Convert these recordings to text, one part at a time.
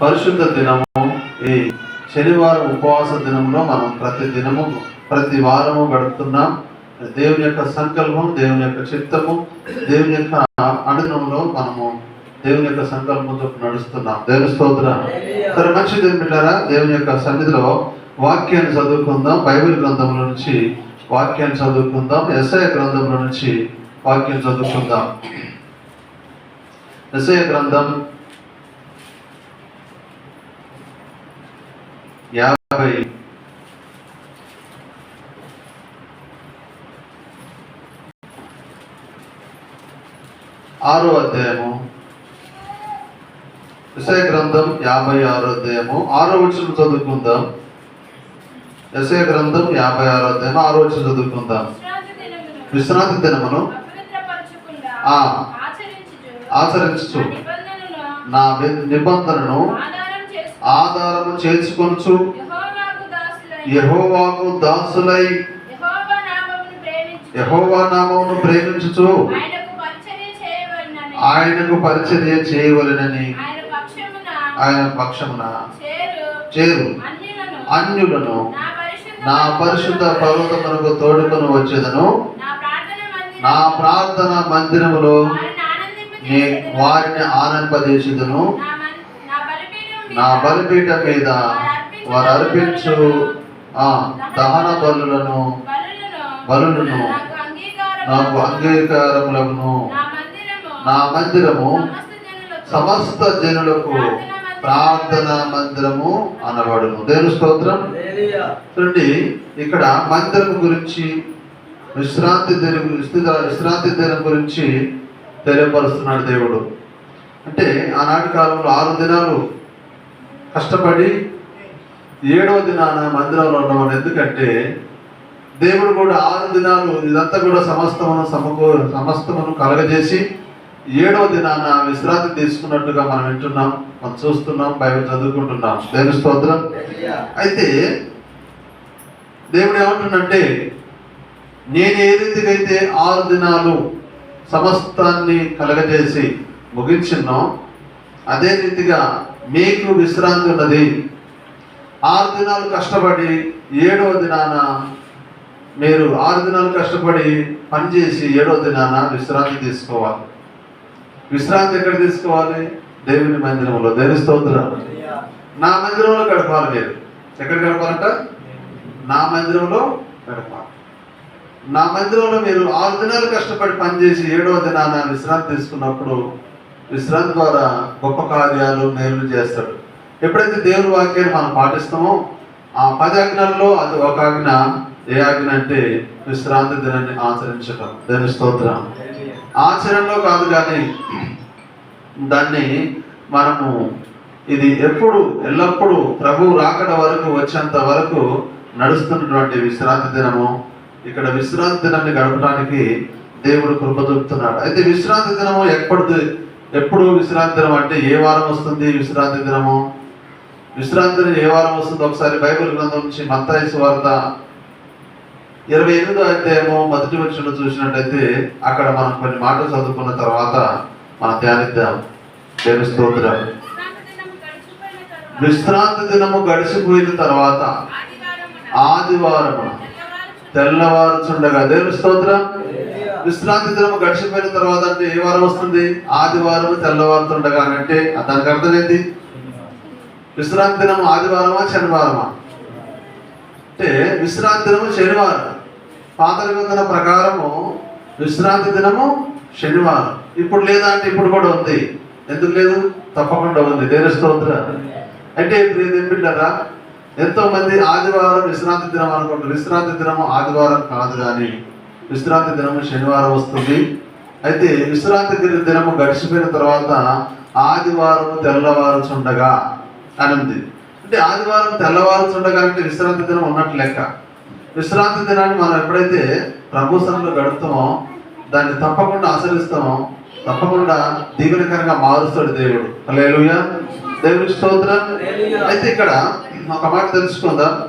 పరిశుద్ధ దినము ఈ శనివారం ఉపవాస దినంలో మనం ప్రతి దినము ప్రతి వారము గడుపుతున్నాం. దేవుని యొక్క సంకల్పం దేవుని యొక్క చిత్తము దేవుని యొక్క అనుదినంలో మనము దేవుని యొక్క సంకల్పంతో నడుస్తున్నాం. దేవుని స్తోత్ర. సరే మంచి దేవుని దేవుని యొక్క సన్నిధిలో వాక్యాన్ని చదువుకుందాం. బైబిల్ గ్రంథంలో నుంచి వాక్యాన్ని చదువుకుందాం. ఎస్ఐ గ్రంథంలో నుంచి వాక్యం చదువుకుందాం. ఎస్ఐ గ్రంథం యాభై. ఆరో అధ్యాయము. ఎస్ఐ గ్రంథం యాభై ఆరో అధ్యాయము. ఆరో వచ్చిన చదువుకుందాం. ఎస్ఐ గ్రంథం యాభై ఆరో అధ్యాయం ఆరో వచ్చిన చదువుకుందాం. విశ్రాంతి దినమును విశ్రాంతి దినమును అపవిత్రపరచకుండా ఆ. ఆచరించుచు. ఆచరించుచు నా నిబంధనను ఆధారము చేసుకొనుచు యెహోవాకు దాసులై. యెహోవా నామమును ప్రేమించుచు. ఆయనకు పరిచర్య చేయవలెనని. ఆయన పక్షమున చేరు. అన్యులను. నా పరిశుద్ధ పర్వతమునకు తోడుకొని వచ్చేదను. నా ప్రార్థన మందిరములో వారిని ఆనందింపజేసేదను. నే వారిని ఆనందపజేసేదను నా మన్- నా బలిపీఠం మీద నా బలిపీఠ మీద వారు అర్పించు ఆ దహన బలులను బలులను నాకు అంగీకారము నాకు అంగీకారములను నా మందిరము సమస్త జనులకు ప్రార్థన మందిరము అనబడును. దేవుని స్తోత్రం. చూడండి ఇక్కడ మందిరం గురించి విశ్రాంతి దినం విశ్రాంతి- విశ్రాంతి దినం గురించి తెలియపరుస్తున్నాడు దేవుడు. అంటే ఆనాటి కాలంలో ఆరు దినాలు కష్టపడి ఏడవ దినాన మందిరంలో ఉన్నవాడు ఎందుకంటే దేవుడు కూడా ఆరు దినాలు ఇదంతా కూడా సమస్తమును సమకూ సమస్తమును కలగజేసి ఏడవ దినాన విశ్రాంతి తీసుకున్నట్టుగా మనం వింటున్నాం మనం చూస్తున్నాం బైబిల్ చదువుకుంటున్నాం. దేవుని స్తోత్రం. అయితే దేవుడు ఏమంటున్నంటే నేను ఏ రీతిగా అయితే ఆరు దినాలు సమస్తాన్ని కలగజేసి ముగించున్నాం అదే రీతిగా మీకు విశ్రాంతి ఉన్నది. ఆరు దినాలు కష్టపడి ఏడవ దినాన మీరు ఆరు దినాలు కష్టపడి పనిచేసి ఏడవ దినాన విశ్రాంతి తీసుకోవాలి. విశ్రాంతి ఎక్కడ తీసుకోవాలి? దేవుని మందిరంలో. దేవుని స్తోత్రం నా మందిరంలో గడపాలి మీరు. ఎక్కడ గడపాలంట? నా మందిరంలో గడపాలి. నా మందిరంలో మీరు ఆరు దినాలు కష్టపడి పనిచేసి ఏడవ దినాన విశ్రాంతి తీసుకున్నప్పుడు విశ్రాంతి ద్వారా గొప్ప కార్యాలు మేలు చేస్తాడు. ఎప్పుడైతే దేవుని వాక్యాన్ని మనం పాటిస్తామో ఆ పది ఆజ్ఞల్లో అది ఒక ఆజ్ఞ ఏ ఆజ్ఞ అంటే విశ్రాంతి దినాన్ని ఆచరించడం దాని స్తోత్రం. ఆచరణలో కాదు కానీ దాన్ని మనము ఇది ఎప్పుడు ఎల్లప్పుడూ ప్రభు రాకడ వరకు వచ్చేంత వరకు నడుస్తున్నటువంటి విశ్రాంతి దినము. ఇక్కడ విశ్రాంతి దినాన్ని గడపడానికి దేవుడు కృప చూపుతున్నాడు అయితే విశ్రాంతి దినము ఎప్పటిది? ఎప్పుడు విశ్రాంతి దినం అంటే ఏ వారం వస్తుంది విశ్రాంతి దినము? విశ్రాంతి దినం ఏ వారం వస్తుంది? ఒకసారి బైబిల్ గ్రంథం నుంచి మత్తాయి వార్త ఇరవై ఎనిమిదో అధ్యాయము మొదటి వచ్చిన చూసినట్టయితే అక్కడ మనం కొన్ని మాటలు చదువుకున్న తర్వాత మనం ధ్యానిద్దాం. దేవుని స్తోత్రం. విశ్రాంతి దినము గడిచిపోయిన తర్వాత ఆదివారం తెల్లవారుచుండగా దేవుని స్తోత్రం. విశ్రాంతి దినము గడిచిపోయిన తర్వాత అంటే ఏ వారం వస్తుంది? ఆదివారం తెల్లవారుతుండగా అని అంటే దానికి అర్థం ఏంటి? విశ్రాంతి దినం ఆదివారమా శనివారమా? అంటే విశ్రాంతి దినము శనివారం. పాత నిబంధన ప్రకారము విశ్రాంతి దినము శనివారం. ఇప్పుడు లేదా అంటే ఇప్పుడు కూడా ఉంది. ఎందుకు లేదు? తప్పకుండా ఉంది. దేని స్తోత్ర? అంటే ఇప్పుడు ఏది ఎంతో మంది ఆదివారం విశ్రాంతి దినం అనుకుంటారు. విశ్రాంతి దినము ఆదివారం కాదు కానీ విశ్రాంతి దినము శనివారం వస్తుంది. అయితే విశ్రాంతి దిన- దినము గడిచిపోయిన తర్వాత ఆదివారం తెల్లవారుచుండగా అని ఉంది అంటే ఆదివారం తెల్లవారుచుండగా అంటే విశ్రాంతి దినం ఉన్నట్టు లెక్క. విశ్రాంతి దినాన్ని మనం ఎప్పుడైతే ప్రభు సన్నిధిలో గడుపుతామో దాన్ని తప్పకుండా ఆచరిస్తామో తప్పకుండా దీవెనకరంగా మారుస్తాడు దేవుడు. హల్లెలూయా. దేవుడి స్తోత్రం. అయితే ఇక్కడ ఒక మాట తెలుసుకుందాం.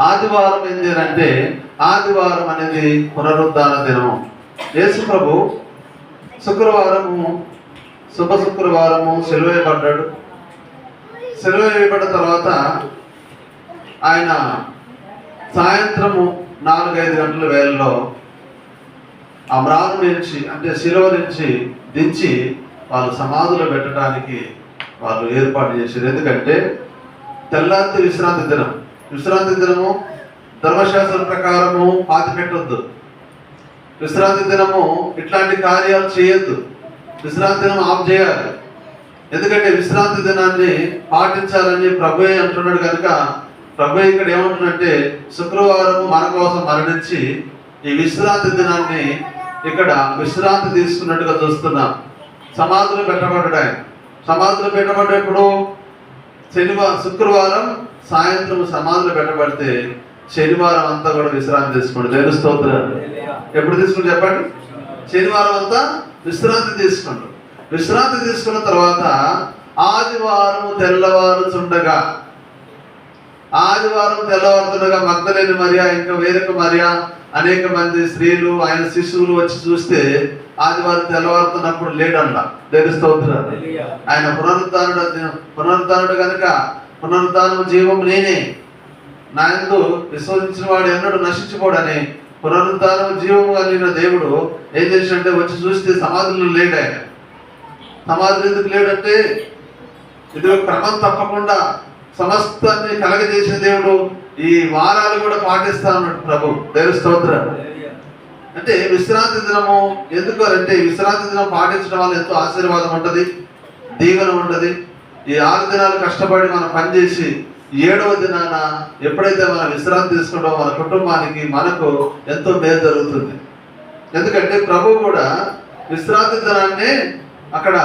ఆదివారం ఏంటి అని అంటే ఆదివారం అనేది పునరుద్ధాన దినము. యేసు ప్రభు శుక్రవారము శుభ శుక్రవారము సెలవేయబడ్డాడు సెలవు వేయబడిన తర్వాత ఆయన సాయంత్రము నాలుగైదు గంటల వేళలో ఆ మ్రాను నుంచి అంటే శిలువ నుంచి దించి వాళ్ళు సమాధులు పెట్టడానికి వాళ్ళు ఏర్పాటు చేశారు. ఎందుకంటే తెల్లారి విశ్రాంతి దినం. విశ్రాంతి దినము ధర్మశాస్త్రం ప్రకారము పాతి పెట్టొద్దు విశ్రాంతి దినము ఇట్లాంటి కార్యాలు చేయొద్దు. విశ్రాంతి దినం ఆఫ్ చేయాలి. ఎందుకంటే విశ్రాంతి దినాన్ని పాటించాలని ప్రభుయే అంటున్నాడు కనుక ప్రభు ఇక్కడ ఏమంటున్నంటే శుక్రవారం మన కోసం మరణించి ఈ విశ్రాంతి దినాన్ని ఇక్కడ విశ్రాంతి తీసుకున్నట్టుగా చూస్తున్నాం. సమాధులు పెట్టబడ్డాయి. సమాధులు పెట్టబడ్డప్పుడు శనివారం శుక్రవారం సాయంత్రం సమాధులు పెట్టబడితే శనివారం అంతా కూడా విశ్రాంతి తీసుకోండి. దేవుని స్తోత్రం ఎప్పుడు తీసుకుని చెప్పండి? శనివారం అంతా విశ్రాంతి తీసుకోండి. విశ్రాంతి తీసుకున్న తర్వాత ఆదివారం తెల్లవారుచుండగా ఆదివారం తెల్లవారుతుండగా మగ్ధలేని మరియా ఇంకా వేరొక మరియా అనేక మంది స్త్రీలు ఆయన శిశువులు వచ్చి చూస్తే ఆదివారం తెల్లవారుతున్నప్పుడు లేడంట. దేని స్తోత్రాలు. ఆయన పునరుద్ధానుడు పునరుద్ధానుడు కనుక పునరుద్ధానం జీవం నేనే. నా యందు విశ్వసించిన వాడు ఎన్నడూ నశించిపోడని పునరుద్ధానం జీవం కలిగిన దేవుడు ఏం చేసినట్టే వచ్చి చూస్తే సమాధులు లేడు ఆయన సమాధులు ఎందుకు లేడంటే ఇది క్రమం తప్పకుండా సమస్తాన్ని కలగజేసిన దేవుడు ఈ వారాలు కూడా పాటిస్తా ఉన్నాడు ప్రభు. దేవ స్తోత్రం. అంటే విశ్రాంతి దినము ఎందుకు అంటే విశ్రాంతి దినం పాటించడం వల్ల ఎంతో ఆశీర్వాదం ఉంటుంది దీవెన ఉంటుంది. ఈ ఆరు దినాలు కష్టపడి మనం పనిచేసి ఏడవ దినాన ఎప్పుడైతే మనం విశ్రాంతి తీసుకుంటామో మన కుటుంబానికి మనకు ఎంతో మేలు జరుగుతుంది. ఎందుకంటే ప్రభు కూడా విశ్రాంతి దినాన్ని అక్కడ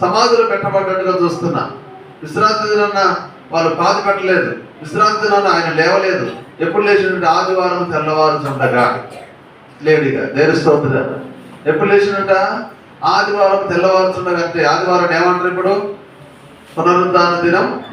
సమాధులు పెట్టబడ్డట్టుగా చూస్తున్నా. విశ్రాంతి దినాన్న వాళ్ళు బాధ పెట్టలేదు. విశ్రాంతి దినాన్న ఆయన లేవలేదు. ఎప్పుడు లేచినట్టు ఆదివారం తెల్లవారు ఉండగా లేడీగా దేని ఎప్పుడు లేచినట్ట? ఆదివారం తెల్లవారుచుండగా అంటే ఆదివారం ఏమంటారు ఇప్పుడు? పునరుద్ధాన దినం.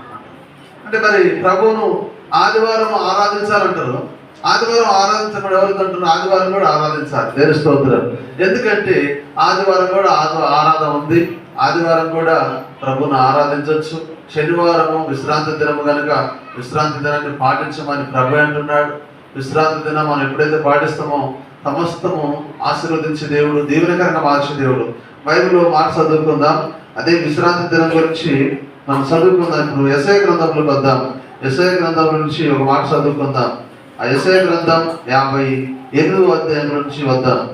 అంటే మరి ప్రభువును ఆదివారం ఆరాధించాలంటారు. ఆదివారం ఆరాధించబడి ఎవరికి అంటున్నారు? ఆదివారం కూడా ఆరాధించాలి. నేను స్తోత్రం. ఎందుకంటే ఆదివారం కూడా ఆది- ఆరాధన ఉంది. ఆదివారం కూడా ప్రభువును ఆరాధించవచ్చు శనివారము విశ్రాంతి దినము కనుక విశ్రాంతి దినాన్ని పాటించమని ప్రభు అంటున్నాడు. విశ్రాంతి దినం మనం ఎప్పుడైతే పాటిస్తామో సమస్తము ఆశీర్వదించే దేవుడు దీవెనకరంగా మార్చే దేవుడు. బైబిల్లో మాట చదువుకుందాం. అదే విశ్రాంతి దినం గురించి మనం చదువుకుందాం. ఇప్పుడు ఎస్ఐ గ్రంథంలో వద్దాం ఎస్ఐ గ్రంథం నుంచి ఒక మాట చదువుకుందాం. ఆ ఎస్ఐ గ్రంథం యాభై ఎనిమిదో అధ్యాయం నుంచి వద్దాం.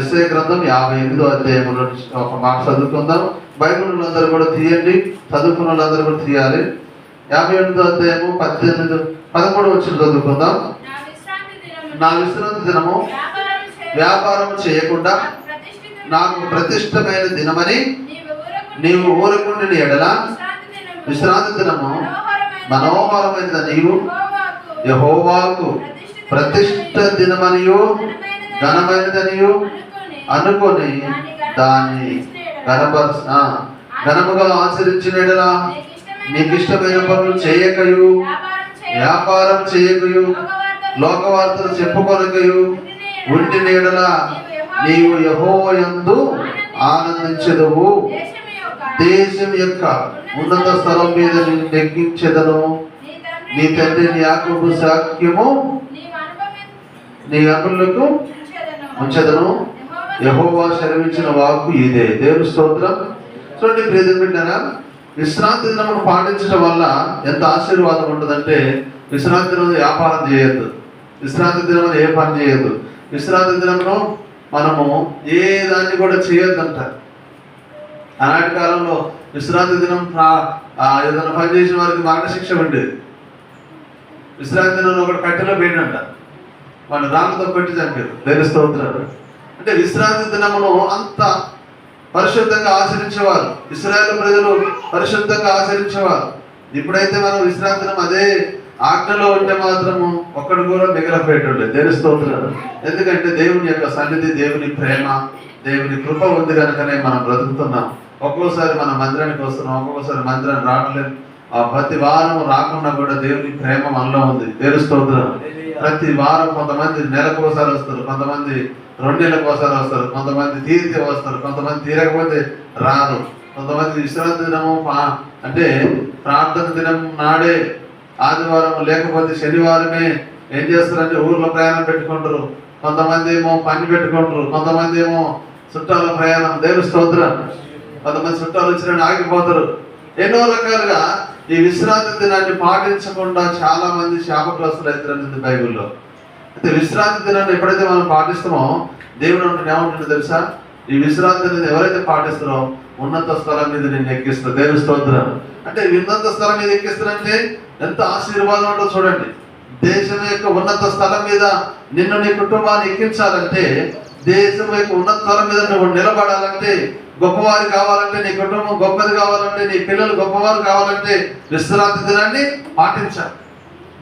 ఎస్ఐ గ్రంథం యాభై ఎనిమిదో అధ్యాయం నుంచి ఒక మాట చదువుకుందాం. బైబిల్ అందరూ కూడా తీయండి. చదువుకున్న వాళ్ళందరూ కూడా తీయాలి. యాభై ఎనిమిదో అధ్యాయము పద్దెనిమిది పదమూడు వచ్చిన చదువుకుందాం. నా విశ్రాంతి దినము వ్యాపారం చేయకుండా నాకు ప్రతిష్టమైన దినమని నీవు ఊరుకుండిన ఎడల విశ్రాంతి దినము మనోహరమైన నీవు యహోవాకు ప్రతిష్ట దినమనియు. ఘనమైనదనియు. అనుకొని దాన్ని ఘనపరచ ఆ, ఘనముగా ఆచరించిన ఎడల నీకు ఇష్టమైన పనులు చేయకయు. వ్యాపారం చేయకయు. లోకవార్తలు చెప్పుకొనకయు. ఉంటి నీడల నీవు యహోవయందు ఆనందించదువు. దేశం యొక్క ఉన్నత స్థలం మీద నిన్ను నెగ్గించదను. నీ తండ్రిని యాకోబు సాక్ష్యము నీ అనులకు ఉంచదను. యహోవా సెలవించిన వాక్కు ఇదే. దేవుని స్తోత్రం. చూడండి ప్రియతం పెట్టారా విశ్రాంతి దినమును పాటించడం వల్ల ఎంత ఆశీర్వాదం ఉంటుందంటే విశ్రాంతి దినం వ్యాపారం చేయొద్దు. విశ్రాంతి దినం ఏ పని చేయొద్దు. విశ్రాంతి దినంలో మనము ఏ దాన్ని కూడా చేయొద్దంట. ఆనాటి కాలంలో విశ్రాంతి దినం ప్రా- ఏదైనా పని చేసిన వారికి మరణశిక్ష ఉండేది విశ్రాంతి దినం ఒకటి కట్టెలో పోయిందంట వాడు రాళ్ళతో పెట్టి చంపారు. దేని స్తోత్రాలు. అంటే విశ్రాంతి దినమును అంత పరిశుద్ధంగా ఆచరించేవారు. ఇస్రాయేల్ ప్రజలు పరిశుద్ధంగా ఆచరించేవారు. ఇప్పుడైతే మనం విశ్రాంతి దినం అదే ఆజ్ఞలో ఉంటే మాత్రము ఒక్కడు కూడా మిగిలిపోయేటోళ్ళు. దేని స్తోత్రాలు. ఎందుకంటే దేవుని యొక్క సన్నిధి దేవుని ప్రేమ దేవుని కృప ఉంది కనుకనే మనం బ్రతుకుతున్నాం. ఒక్కోసారి మన మందిరానికి వస్తున్నాం ఒక్కొక్కసారి మందిరానికి రావట్లేదు. ఆ ప్రతి వారం రాకుండా కూడా దేవుని ప్రేమ మనలో ఉంది. స్తోత్రం. ప్రతి వారం కొంతమంది నెలకు ఒకసారి వస్తారు కొంతమంది రెండు నెలలకు ఒకసారి వస్తారు కొంతమంది తీరితే వస్తారు కొంతమంది తీరకపోతే రాదు కొంతమంది విశ్రాంతి దినము అంటే ప్రార్థన దినం నాడే ఆదివారం లేకపోతే శనివారమే ఏం చేస్తారంటే ఊర్లో ప్రయాణం పెట్టుకుంటారు. కొంతమంది ఏమో పని పెట్టుకుంటారు కొంతమంది ఏమో చుట్టాల ప్రయాణం. దేవుని స్తోత్రం. కొంతమంది చుట్టాలు వచ్చిన ఆగిపోతారు. ఎన్నో రకాలుగా ఈ విశ్రాంతి దినాన్ని పాటించకుండా చాలా మంది శాపగ్రస్తులు అవుతారని బైబిల్లో. అయితే విశ్రాంతి దినాన్ని ఎప్పుడైతే మనం పాటిస్తామో దేవుడు అంటే ఏమంటుందో తెలుసా? ఈ విశ్రాంతి దినాన్ని ఎవరైతే పాటిస్తారో ఉన్నత స్థలం మీద నేను ఎక్కిస్తాను దేవుని స్తోత్రం. అంటే ఉన్నత స్థలం మీద ఎక్కిస్తానంటే ఎంత ఆశీర్వాదం ఉంటుందో చూడండి. దేశం యొక్క ఉన్నత స్థలం మీద నిన్ను నీ కుటుంబాన్ని ఎక్కించాలంటే దేశం యొక్క ఉన్నత స్థలం మీద నువ్వు నిలబడాలంటే గొప్పవారు కావాలంటే నీ కుటుంబం గొప్పది కావాలంటే నీ పిల్లలు గొప్పవారు కావాలంటే విశ్రాంతి దినాన్ని పాటించాలి.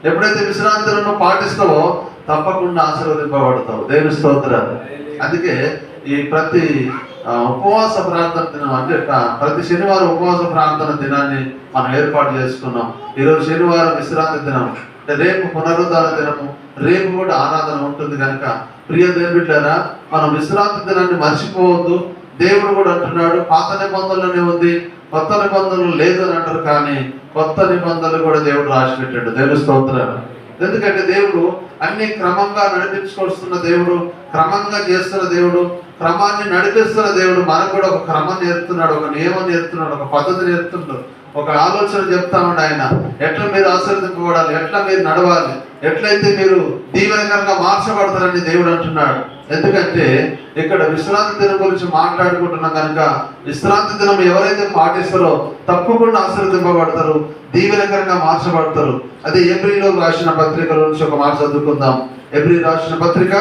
ఎప్పుడైతే విశ్రాంతి దినం పాటిస్తావో తప్పకుండా ఆశీర్వదింపబడతావు. దేవుని స్తోత్రాలు. అందుకే ఈ ప్రతి ఆ, ఉపవాస ప్రార్థన దినం అంటే ప్రతి శనివారం ఉపవాస ప్రార్థన దినాన్ని మనం ఏర్పాటు చేసుకున్నాం. ఈరోజు శనివారం విశ్రాంతి దినం. అంటే రేపు పునరుద్ధార దినము. రేపు కూడా ఆరాధన ఉంటుంది కనుక. ప్రియ దేవుడిలారా మనం విశ్రాంతి దినాన్ని మర్చిపోవద్దు. దేవుడు కూడా అంటున్నాడు పాత నిబంధనలోనే ఉంది కొత్త నిబంధనలు లేదు అని అంటారు కానీ కొత్త నిబంధనలు కూడా దేవుడు రాసి పెట్టాడు దేవుని స్తోత్రాలు. ఎందుకంటే దేవుడు అన్ని క్రమంగా నడిపించుకొస్తున్న దేవుడు క్రమంగా చేస్తున్న దేవుడు క్రమాన్ని నడిపిస్తున్న దేవుడు మనకు కూడా ఒక క్రమం నేర్పుతున్నాడు ఒక నియమం నేర్పుతున్నాడు ఒక పద్ధతి నేర్పుతున్నాడు. ఒక ఆలోచన చెప్తామండి ఆయన. ఎట్లా మీరు ఆశీర్వదింపబడాలి ఎట్లా మీరు నడవాలి? ఎట్లయితే మీరు దీవెనకరంగా మార్చబడతారని దేవుడు అంటున్నాడు. ఎందుకంటే ఇక్కడ విశ్రాంతి దినం గురించి మాట్లాడుకుంటున్నాం కనుక విశ్రాంతి దినం ఎవరైతే పాటిస్తారో తప్పకుండా ఆశీర్వదింపబడతారు దీవెనకరంగా మార్చబడతారు. అదే ఎబ్రిలో రాసిన పత్రిక నుంచి ఒక మాట చదువుకుందాం. ఎబ్రి రాసిన పత్రిక.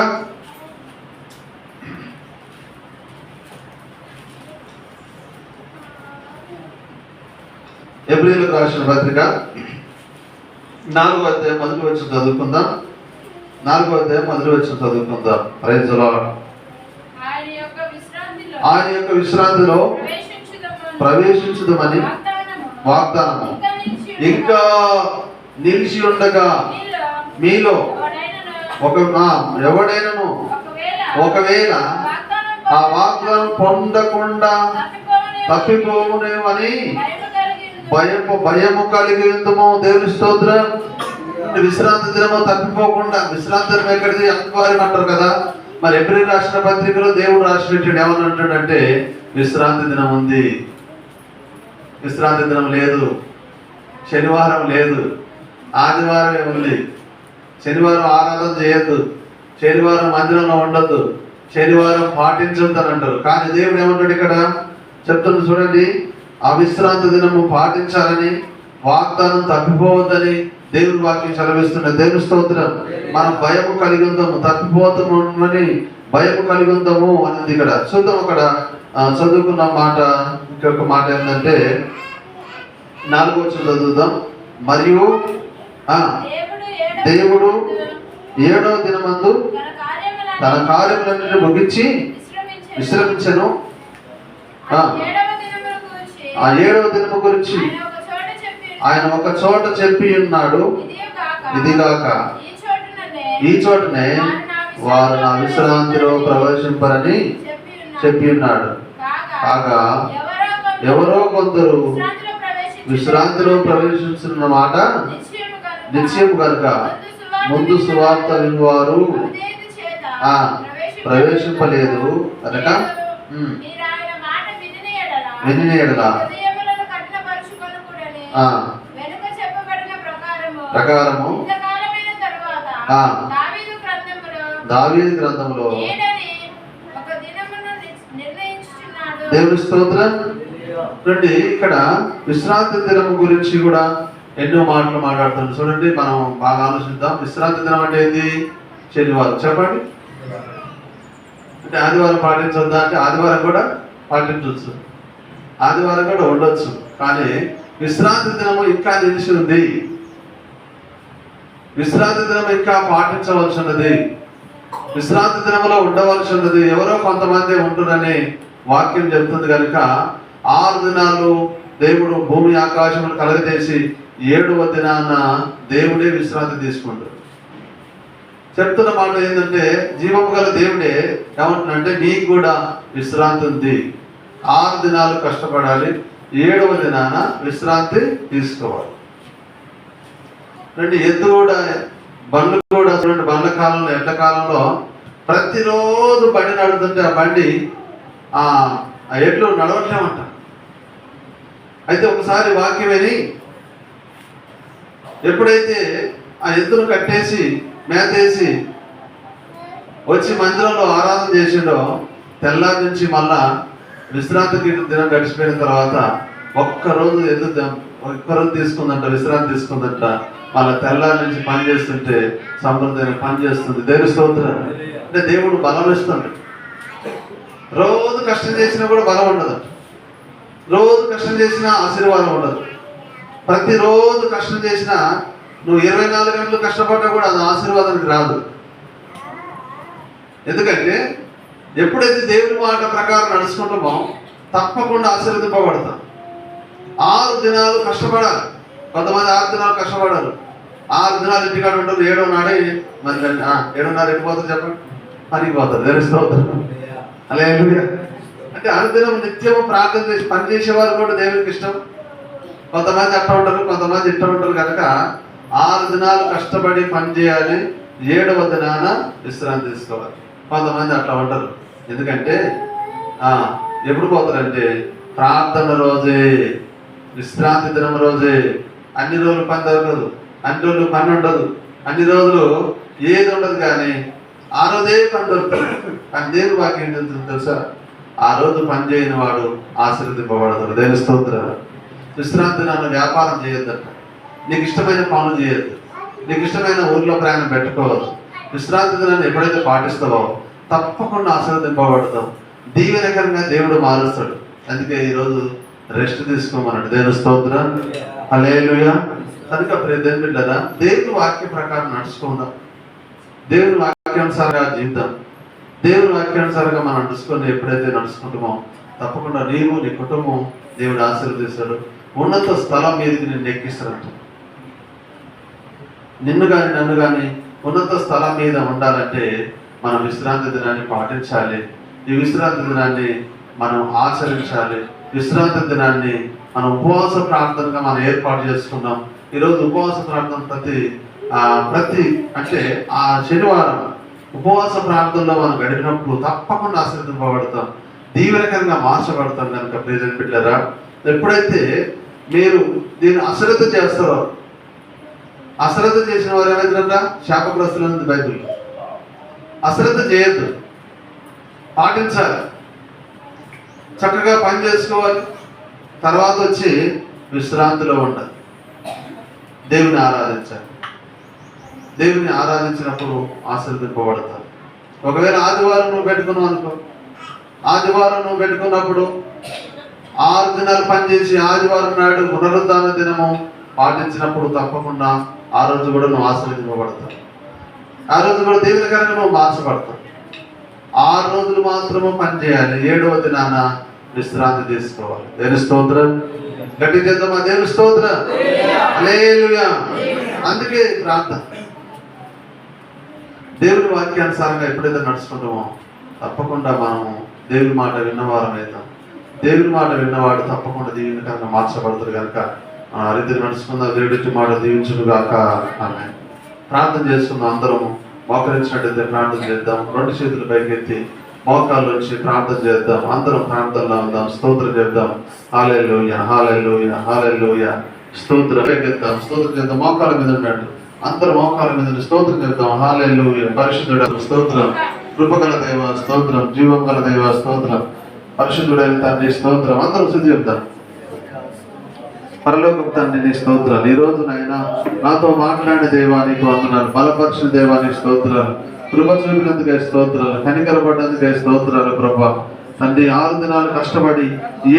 ఎబ్రిలకు రాసిన పత్రిక. నాలుగో అధ్యాయం మొదటి వచ్చి చదువుకుందాం. నాలుగో అధ్యాయం మొదటి వచ్చి చదువుకుందాం. ప్రైజ్ ఆయన యొక్క విశ్రాంతిలో ప్రవేశించుదామని వాగ్దానము. ఇంకా నిలిచి ఉండగా మీలో ఒక ఎవడైనను ఒకవేళ ఆ వాగ్దానం పొందకుండా తప్పిపోవనే తప్పిపోవునేమని భయము. భయము కలిగి ఉందము దేవుని స్తోత్రం. విశ్రాంతి దినము తప్పిపోకుండా విశ్రాంతి దినం ఎక్కడిది? అక్వారియం అంటారు కదా. మరి ఎబ్రిల్ రాసిన పత్రికలో దేవుడు రాసినట్టు ఏమని అంటాడంటే విశ్రాంతి దినం ఉంది. విశ్రాంతి దినం లేదు. శనివారం లేదు. ఆదివారం ఉంది? శనివారం ఆరాధన చేయొద్దు. శనివారం మందిరంలో ఉండొద్దు. శనివారం పాటించొద్దు అని అంటారు. కానీ దేవుడు ఏమంటాడు ఇక్కడ? చెప్తున్నా చూడండి. ఆ విశ్రాంతి దినము పాటించాలని వాగ్దానం తప్పిపోవద్దని దేవుని వాక్యం సెలవిస్తున్న దేవుని స్తోత్రం. మనం భయము కలిగి ఉందాము తప్పిపోతామని భయము కలిగి ఉందాము అనేది ఇక్కడ. చూద్దాం అక్కడ చదువుకున్న మాట ఇంకొక మాట ఏంటంటే నాలుగో చదువుదాం. మరియు దేవుడు ఏడవ దేవుడు దినమందు తన కార్యములను తన కార్యములన్నిటిని ముగించి విశ్రమించెను. ఆ ఏడవ దినము గురించి ఆయన ఒక చోట చెప్పి ఉన్నాడు ఇదిగాక ఈ చోటనే వారు నా విశ్రాంతిలో ప్రవేశింపరని చెప్పి ఉన్నాడు. కాగా ఎవరో కొందరు విశ్రాంతిలో ప్రవేశించి విశ్రాంతిలో ప్రవేశిస్తున్న మాట నిశ్చయం కనుక ముందు సువార్త ఆ ప్రవేశింపలేదు కనుక ఉమ్, మీరు ఆయన మాట వినిన ఎడల వినిన ఎడల హృదయములను కఠినపరుచుకొనకూడని ఆ వెనుక చెప్పబడిన ప్రకారము. దావీదు గ్రంథంలో దేవుని స్తోత్రం. చూడండి ఇక్కడ విశ్రాంతి దినం గురించి కూడా ఎన్నో మాటలు మాట్లాడుతున్నాం. చూడండి మనం బాగా ఆలోచిద్దాం. విశ్రాంతి దినం అంటే ఏంది శనివారం. చెప్పండి. అంటే ఆదివారం పాటించొద్దా? అంటే ఆదివారం కూడా పాటించవచ్చు ఆదివారం కూడా ఉండొచ్చు. కానీ విశ్రాంతి దినము ఇంకా నిలిచి ఉంది విశ్రాంతి దినం ఇంకా పాటించవలసి ఉన్నది విశ్రాంతి దినములో ఉండవలసి ఉన్నది ఎవరో కొంతమంది ఉంటున్నని వాక్యం చెప్తుంది కనుక ఆరు దినాలు దేవుడు భూమి ఆకాశములు కలగజేసి ఏడవ దినాన దేవుడే విశ్రాంతి తీసుకుంటాడు చెప్తున్న మాట ఏంటంటే జీవము గల దేవుడే ఏమంటున్నాడంటే నీకు కూడా విశ్రాంతి ఉంది. ఆరు దినాలు కష్టపడాలి. ఏడవ దినాన విశ్రాంతి తీసుకోవాలి. రెండు ఎద్దు కూడా బండ్లు కూడా చూడండి బండ్ల కాలంలో ఎండ కాలంలో ప్రతిరోజు బండి నడుతుంటే ఆ బండి ఆ ఆ ఎడ్లు నడవట్లేమంట. అయితే ఒకసారి వాక్యం విని ఎప్పుడైతే ఆ ఎద్దును కట్టేసి మేతేసి వచ్చి మందిరంలో ఆరాధన చేసిండో తెల్లారి నుంచి మళ్ళా విశ్రాంతికి దినం గడిచిపోయిన తర్వాత ఒక్కరోజు ఎందుకు ఒక్కరోజు తీసుకుందంట విశ్రాంతి తీసుకుందంట? మళ్ళా తెల్లారి నుంచి పని చేస్తుంటే సమృద్ధి పని చేస్తుంది. దేవుని స్తోత్రం. అంటే దేవుడు బలం ఇస్తుంది రోజు కష్టం చేసినా కూడా బలం ఉండదు. రోజు కష్టం చేసినా ఆశీర్వాదం ఉండదు. ప్రతిరోజు కష్టం చేసినా నువ్వు ఇరవై నాలుగు గంటలు కష్టపడ్డా కూడా అది ఆశీర్వాదానికి రాదు. ఎందుకంటే ఎప్పుడైతే దేవుని మాట ప్రకారం నడుచుకుంటామో తప్పకుండా ఆశీర్వదింపబడతాం. ఆరు దినాలు కష్టపడాలి. కొంతమంది ఆరు దినాలు కష్టపడాలి ఆరు దినాలు ఇంటికాడ ఉంటారు ఏడో నాడే మరి ఏడున్నర ఎటు చెప్పండి. పనికి పోతుంది తెలుస్తూ అలా అంటే అనుదినం నిత్యము ప్రార్థన చేసి పని చేసేవారు కూడా దేవునికి ఇష్టం. కొంతమంది అట్ట ఉంటారు కొంతమంది ఇట్ట ఉంటారు కనుక ఆరు దినాలు కష్టపడి పని చేయాలి. ఏడవ దినాన విశ్రాంతి తీసుకోవాలి. కొంతమంది అట్లా ఉంటారు. ఎందుకంటే ఎప్పుడు పోతారంటే ప్రార్థన రోజే విశ్రాంతి దినం రోజే అన్ని రోజులు పని దొరకదు అన్ని రోజులు పని ఉండదు అన్ని రోజులు ఏది ఉండదు కానీ ఆ రోజే పని దొరుకుతుంది. కానీ దేవుని వాక్యం ఏంటి తెలుసా? ఆ రోజు పని చేయని వాడు ఆశీర్వదింపబడతాడు. దేని స్తోత్ర. విశ్రాంతి నన్ను వ్యాపారం చేయొద్దట. నీకు ఇష్టమైన పనులు చేయొద్దు. నీకు ఇష్టమైన ఊర్లో ప్రయాణం పెట్టుకోవద్దు. విశ్రాంతి దినాన్ని ఎప్పుడైతే పాటిస్తావో తప్పకుండా ఆశీర్వదింపబడతాం. దీవెనకరంగా దేవుడు మారుస్తాడు. అందుకే ఈరోజు రెస్ట్ తీసుకోమన్నాడు. దేవుని స్తోత్రం. హల్లెలూయా. కనుక ప్రియ దేవుని బిడ్డరా దేవుని వాక్య ప్రకారం నడుచుకుందాం. దేవుని వాక్యానుసారంగా జీవితం. దేవుని వాక్యానుసారంగా మనం నడుచుకొని ఎప్పుడైతే నడుచుకుంటామో తప్పకుండా నీవు నీ కుటుంబం దేవుడు ఆశీర్వదిస్తాడు. ఉన్నత స్థలం మీదకి నిన్ను ఎక్కిస్తాడంట. నిన్ను కానీ నన్ను కానీ ఉన్నత స్థలం మీద ఉండాలంటే మనం విశ్రాంతి దినాన్ని పాటించాలి. ఈ విశ్రాంతి దినాన్ని మనం ఆచరించాలి. విశ్రాంతి దినాన్ని మనం ఉపవాస ప్రార్థనగా మనం ఏర్పాటు చేసుకున్నాం. ఈరోజు ఉపవాస ప్రార్థన ప్రతి ఆ, ప్రతి అంటే ఆ శనివారం ఉపవాస ప్రార్థనలో మనం గడిపినప్పుడు తప్పకుండా ఆశ్రదింపబడతాం దీవెనకరంగా మార్చబడతాం కనుక ప్రియమైన బిడ్డలారా ఎప్పుడైతే మీరు దీన్ని అశ్రద్ధ చేస్తారో అశ్రద్ధ చేసిన వారు ఏమైందంట శాపగ్రస్తులు ఉంది బైబిల్ అశ్రద్ధ చేయొద్దు. పాటించాలి. చక్కగా పని చేసుకోవాలి. తర్వాత వచ్చి విశ్రాంతిలో ఉండాలి. దేవుని ఆరాధించాలి. దేవుని ఆరాధించినప్పుడు ఆశ్రదింపబడతారు ఒకవేళ ఆదివారం నువ్వు పెట్టుకున్నావు అనుకో. ఆదివారం నువ్వు పెట్టుకున్నప్పుడు ఆరు దినాలు పనిచేసి ఆదివారం నాడు పునరుద్ధాన దినము పాటించినప్పుడు తప్పకుండా ఆ రోజు కూడా నువ్వు ఆశీర్వదింపబడతావు. ఆ రోజు కూడా కనుక నువ్వు మార్చబడతావు ఆరు రోజులు మాత్రము పని చేయాలి. ఏడవ దినాన విశ్రాంతి తీసుకోవాలి. దేని స్తోత్రం? గట్టి చేద్దామా దేవుని స్తోత్రం? హల్లెలూయా. అందుకే ప్రార్థన. దేవుని వాక్యానుసారంగా ఎప్పుడైతే నడుచుకుంటామో తప్పకుండా మనము దేవుని మాట విన్నవారం అవుతాం. దేవుని మాట విన్నవాడు తప్పకుండా దీవెనకరంగా మార్చబడతాడు కనుక ఆ రీతిని నడుచుకుందాం. దేవుడి మాట దీవించుడు గాక ఆమె ప్రార్థన చేస్తున్న అందరం మోకరించినట్టయితే ప్రార్థన చేద్దాం. రెండు చేతులు పైకెత్తి మోకాళ్ళ వచ్చి ప్రార్థన చేద్దాం. అందరం ప్రార్థనలో ఉందాం. స్తోత్రం చేద్దాం హాలెల్లోయ హాలెల్లోయ హాలెల్లోయ. స్తోత్రం పైకెత్తాం. స్తోత్రం చేద్దాం. మోకాల మీద ఉన్నట్టు. అందరం మోకాల మీద స్తోత్రం చేద్దాం హాలెల్లోయ. పరిశుద్ధుడ స్తోత్రం. కృపగల దైవ స్తోత్రం. జీవం గల దైవ స్తోత్రం. పరిశుద్ధుడైన తండ్రి స్తోత్రం. అందరం శుద్ధి చెప్తాం పరలోకం తండ్రి నీ స్తోత్రాలు. ఈ రోజు నాయన నాతో మాట్లాడే దేవానికి వందనాలు. బలపరిచిన దేవానికి స్తోత్రాలు. కృప చూపినందుకే స్తోత్రాలు. కనికరపడినందుకే స్తోత్రాలు ప్రభా. తండ్రి ఆరు దినాలు కష్టపడి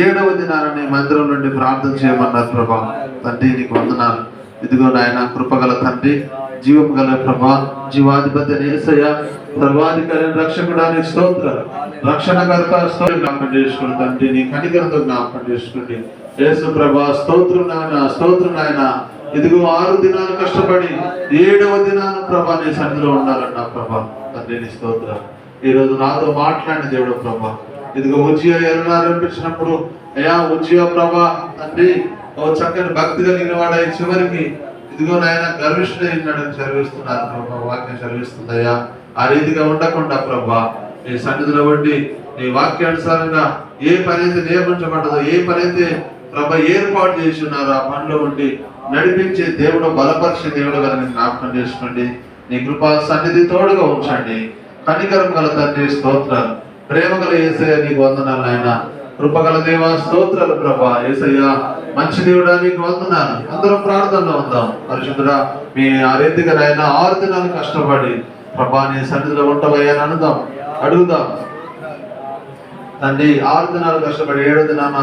ఏడవ దినాలని మందిరం నుండి ప్రార్థన చేయమన్నారు ప్రభా. తండ్రి నీకు వందనాలు. ఇదిగో నాయన కృపగల తండ్రి జీవం గల ప్రభా జీవాధిపతి నేసయ్య సర్వాధికారి రక్షకుడానికి స్తోత్ర రక్షణకర్త స్తోత్రం జ్ఞాపకం చేసుకోండి తండ్రి నీ కనికరంతో జ్ఞాపకం చేసుకోండి యేసు ప్రభా స్తోత్రం నాయన స్తోత్రం నాయన. ఇదిగో ఆరు దినాలు కష్టపడి ఏడవ దినాన ప్రభా నీ సన్నిధిలో ఉండాలన్నా ప్రభా. తండ్రి నీ స్తోత్రం. ఈ రోజు నాతో మాట్లాడిన దేవుడు ప్రభా. ఇదిగో ఉజ్జయ ఎరనారంభించినప్పుడు అయ్యా ఉజ్జయ ప్రభా తండ్రి ఓ చక్కని భక్తి కలిగిన వాడై చివరికి ఇదిగో నాయన గర్విష్ఠుడై ఉన్నాడని చదివిస్తున్నారు ప్రభా వాక్యం చదివిస్తుందయ్యా ఆ రీతిగా ఉండకుండా ప్రభా నీ సన్నిధిలో వండి నీ వాక్యానుసారంగా ఏ పని అయితే నియమించబడ్డదో ఏ పని అయితే ప్రభ ఏర్పాటు చేసి ఉన్నారు ఆ పనిలో ఉండి నడిపించే దేవుడు బలపరిచే దేవుడు గారిని జ్ఞాపకం చేసుకోండి నీ కృపా సన్నిధి తోడుగా ఉంచండి. కనికరం గల తండ్రి స్తోత్రాలు. ప్రేమ గల ఏసయ్య నీకు వందనాలు ఆయన కృపగల దేవ స్తోత్రాలు ప్రభా. ఏసయ్య మంచి దేవుడా నీకు వందనాలు. అందరం ప్రార్థనలో ఉందాం. పరిశుద్ధుడా మీ ఆ రీతిగా నాయన ఆరు దినాలు కష్టపడి ప్రభా నీ సన్నిధిలో ఉండవయ్యాని అనుదాం అడుగుదాం. తండ్రి ఆరు దినాలు కష్టపడి ఏడో దినాన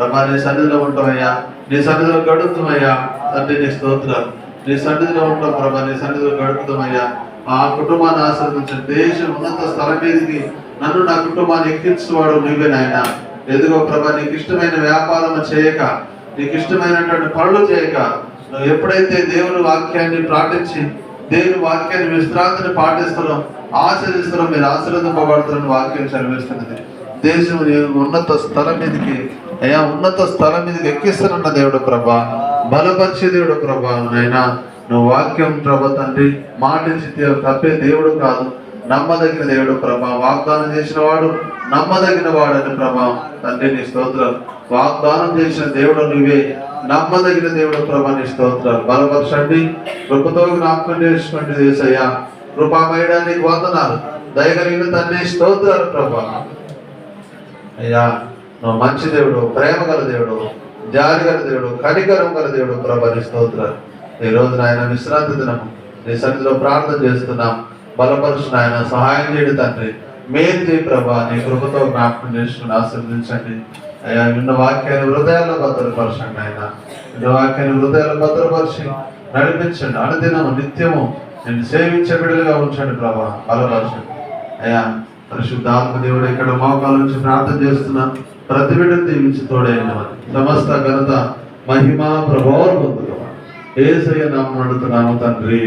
ప్రభా నీ సన్నిధిలో ఉంటామయ్యా నీ సన్నిధిలో గడుపుతామయ్యా తండ్రి నీ స్తోత్రం. నీ సన్నిధిలో ఉంటాం ప్రభా నీ సన్నిధిలో గడుపుతామయ్యా ఆ కుటుంబాన్ని ఆశ్రదించిన దేశం ఉన్నత స్థలం మీదకి నన్ను నా కుటుంబాన్ని ఎక్కించువాడు నువ్వే నాయన. ఎదుగో ప్రభా నీకు ఇష్టమైన వ్యాపారం చేయక నీకు ఇష్టమైనటువంటి పనులు చేయక నువ్వు ఎప్పుడైతే దేవుని వాక్యాన్ని ప్రార్థించి దేవుని వాక్యాన్ని విశ్రాంతిని పాటిస్తారో ఆచరిస్తారో మీరు ఆశీర్వదింపబడతారని వాక్యం చదివిస్తున్నది. దేశం ఉన్నత స్థలం మీదకి అయ్యా ఉన్నత స్థలం మీదకి ఎక్కిస్తానన్న దేవుడు ప్రభా. బలపరిచే దేవుడు ప్రభా నైనా నువ్వు వాక్యం ప్రభ తండ్రి మాటించి తప్పే దేవుడు కాదు. నమ్మదగిన దేవుడు ప్రభా వాగ్దానం చేసిన వాడు నమ్మదగిన వాడని ప్రభా. తండ్రి నీ స్తోత్రం. వాగ్దానం చేసిన దేవుడు నువ్వే. నమ్మదగిన దేవుడు ప్రభా నీ స్తోత్రం. బలపరచండి. కృపతో జ్ఞాపకం చేసుకోండి దేశయ్యా కృపామయడానికి వందనాలు. దయగలిగిన తండ్రి స్తోత్రాలు ప్రభా. అయ్యా నువ్వు మంచి దేవుడు ప్రేమ గల దేవుడు జాలి గల దేవుడు కనికరం గల దేవుడు ప్రభా నీ స్తోత్రాలు. ఈ రోజు నాయన విశ్రాంతి దినం నీ సన్నిధిలో ప్రార్థన చేస్తున్నాం. బలపరుచు నాయన సహాయం చేయడు తండ్రి. మేలు చేయి ప్రభా నీ కృపతో జ్ఞాపకం చేసుకుని ఆశీర్వదించండి. అయ్యా నిన్న వాక్యాన్ని హృదయాల్లో భద్రపరచండి ఆయన నిన్న వాక్యాన్ని హృదయాల్లో భద్రపరిచి నడిపించండి. అనుదినము నిత్యము నేను సేవించే బిడ్డలుగా ఉంచండి ప్రభా బలపరచండి. అయ్యా పరిశుద్ధాత్మ దేవుడు ఇక్కడ మోకాల నుంచి ప్రార్థన చేస్తున్నాను ప్రతి దీవించి తోడైన సమస్త ఘనత మహిమా ప్రభావం పొందుకోవాలి ఏసయ్య నామం అడుగుతున్నాము తండ్రి.